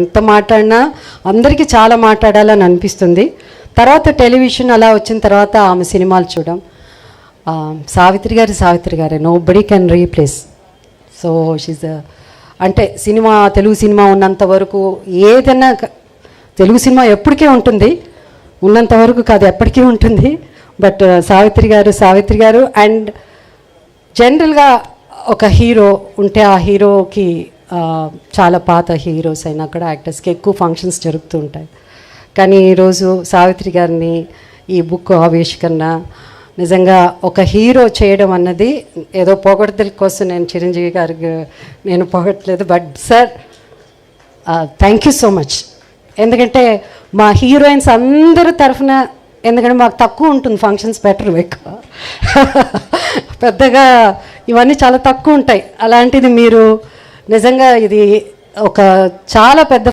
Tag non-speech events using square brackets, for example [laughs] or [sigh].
ఎంత మాట్లాడినా అందరికీ చాలా మాట్లాడాలని అనిపిస్తుంది. తర్వాత టెలివిజన్ అలా వచ్చిన తర్వాత ఆమె సినిమాలు చూడడం సావిత్రి గారి సావిత్రి గారే. Nobody can replace so she's అంటే సినిమా తెలుగు సినిమా ఉన్నంత వరకు ఏదైనా తెలుగు సినిమా ఎప్పటికే ఉంటుంది. ఉన్నంత వరకు కాదు ఎప్పటికీ ఉంటుంది. బట్ uh, సావిత్రి గారు సావిత్రి గారు అండ్ జనరల్గా ఒక హీరో ఉంటే ఆ హీరోకి చాలా పాత హీరోస్ అయినా కూడా యాక్టర్స్కి ఎక్కువ ఫంక్షన్స్ జరుగుతూ ఉంటాయి కానీ ఈరోజు సావిత్రి గారిని ఈ బుక్ ఆవిష్కరణ నిజంగా ఒక హీరో చేయడం అన్నది ఏదో పొగడతల కోసం నేను చిరంజీవి గారికి నేను పొగట్లేదు but sir thank you so much ఎందుకంటే మా హీరోయిన్స్ అందరి తరఫున ఎందుకంటే మాకు తక్కువ ఉంటుంది ఫంక్షన్స్ బెటర్ ఎక్కువ. [laughs] పెద్దగా ఇవన్నీ చాలా తక్కువ ఉంటాయి. అలాంటిది మీరు నిజంగా ఇది ఒక చాలా పెద్ద